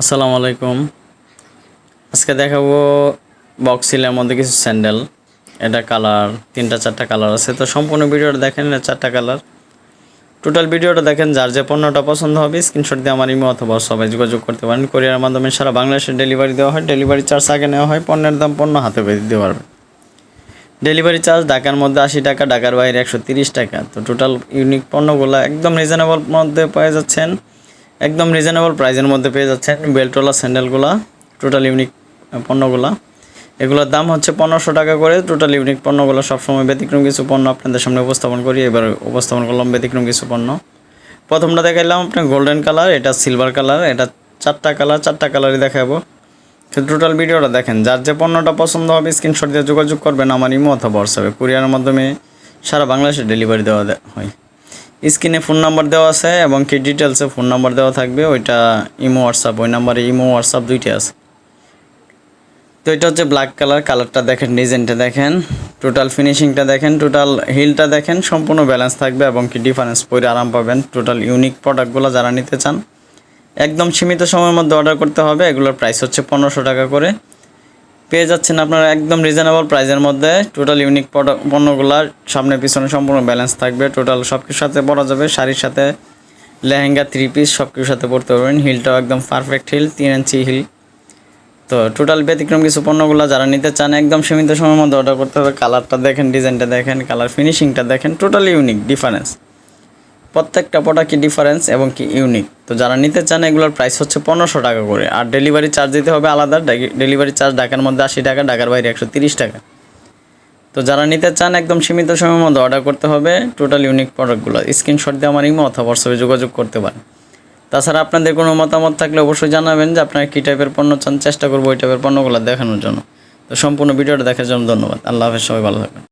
আসসালামু আলাইকুম। আজকে দেখাবো বক্সিলের মধ্যে কিছু স্যান্ডেল। এটা কালার, তিনটা চারটা কালার আছে। তো সম্পূর্ণ ভিডিওটা দেখেন চারটা কালার। টোটাল ভিডিওটা দেখেন, যার যে পণ্যটা পছন্দ হবে স্ক্রিনশট দিয়ে আমার ইমো অথবা সবাই যোগাযোগ করতে পারেন। কোরিয়ার মাধ্যমে সারা বাংলাদেশে ডেলিভারি দেওয়া হয়। ডেলিভারি চার্জ আগে নেওয়া হয়, পণ্যের দাম পণ্য হাতে পেয়ে দিতে পারবে। ডেলিভারি চার্জ ঢাকার মধ্যে আশি টাকা, ঢাকার বাইরে একশো টাকা। তো টোটাল ইউনিক পণ্যগুলো একদম রিজনেবল মধ্যে পেয়ে যাচ্ছেন। একদম রিজনেবল প্রাইসের মধ্যে পেয়ে যাচ্ছেন বেল্টওয়ালা স্যান্ডেলগুলো টোটাল ইউনিক পণ্যগুলো। এগুলোর দাম হচ্ছে পনেরোশো টাকা করে টোটাল ইউনিক পণ্যগুলো সবসময় ব্যতিক্রম কিছু পণ্য আপনাদের সামনে উপস্থাপন করি, এবার উপস্থাপন করলাম ব্যতিক্রম কিছু পণ্য। প্রথমটা দেখাইলাম আপনার গোল্ডেন কালার এটা সিলভার কালার এটা চারটা কালার চারটা কালারই দেখাবো। টোটাল ভিডিওটা দেখেন, যার যে পণ্যটা পছন্দ হবে স্ক্রিনশট দিয়ে যোগাযোগ করবেন আমার ইমো অথবা হোয়াটসঅ্যাপে কুরিয়ারের মাধ্যমে সারা বাংলাদেশে ডেলিভারি দেওয়া হয়। স্ক্রিনে ফোন নাম্বার দেওয়া আছে এবং কি ডিটেলসে ফোন নাম্বার দেওয়া থাকবে, ওইটা ইমো, হোয়াটসঅ্যাপ, ওই নাম্বারে ইমো, হোয়াটসঅ্যাপ দুইটাই আছে। তো এটা হচ্ছে ব্ল্যাক কালার কালারটা দেখেন ডিজাইনটা দেখেন টোটাল ফিনিশিংটা দেখেন টোটাল হিলটা দেখেন, সম্পূর্ণ ব্যালেন্স থাকবে এবং কি ডিফারেন্স পরে আরাম পাবেন। টোটাল ইউনিক প্রোডাক্টগুলো যারা নিতে চান, একদম সীমিত সময়ের মধ্যে অর্ডার করতে হবে, এগুলোর প্রাইস হচ্ছে পনেরোশো টাকা করে। পেয়ে যাচ্ছেন আপনারা একদম রিজনেবল প্রাইসের মধ্যে। টোটাল ইউনিক পণ্যগুলার সামনে পিছনে সম্পূর্ণ ব্যালেন্স থাকবে। টোটাল সব কিছুর সাথে পরা যাবে শাড়ির সাথে লেহেঙ্গা থ্রি পিস সব কিছুর সাথে পরতে পারবেন। হিলটাও একদম পারফেক্ট হিল তিন ইঞ্চি হিল তো টোটাল ব্যতিক্রম কিছু পণ্যগুলো যারা নিতে চান, একদম সীমিত সময়ের মধ্যে অর্ডার করতে হবে। কালারটা দেখেন ডিজাইনটা দেখেন কালার ফিনিশিংটা দেখেন। টোটালি ইউনিক ডিফারেন্স প্রত্যেকটা প্রোডাক্টই ডিফারেন্স এবং কি ইউনিক তো যারা নিতে চান, এগুলোর প্রাইস হচ্ছে পনেরোশো টাকা করে। আর ডেলিভারি চার্জ দিতে হবে আলাদা। ডেলিভারি চার্জ ঢাকার মধ্যে আশি টাকা, ঢাকার বাইরে একশো তিরিশ টাকা। তো যারা নিতে চান, একদম সীমিত সময়ের মধ্যে অর্ডার করতে হবে টোটাল ইউনিক প্রোডাক্টগুলো স্ক্রিনশট দিয়ে আমার ইমো অথবা হোয়াটসঅ্যাপে যোগাযোগ করতে পারেন। তাছাড়া আপনাদের কোনো মতামত থাকলে অবশ্যই জানাবেন যে আপনারা কী টাইপের পণ্য চান। চেষ্টা করব ওই টাইপের পণ্যগুলো দেখানোর জন্য। তো সম্পূর্ণ ভিডিওটা দেখার জন্য ধন্যবাদ। আল্লাহ হাফেজ, সবাই ভালো থাকবেন।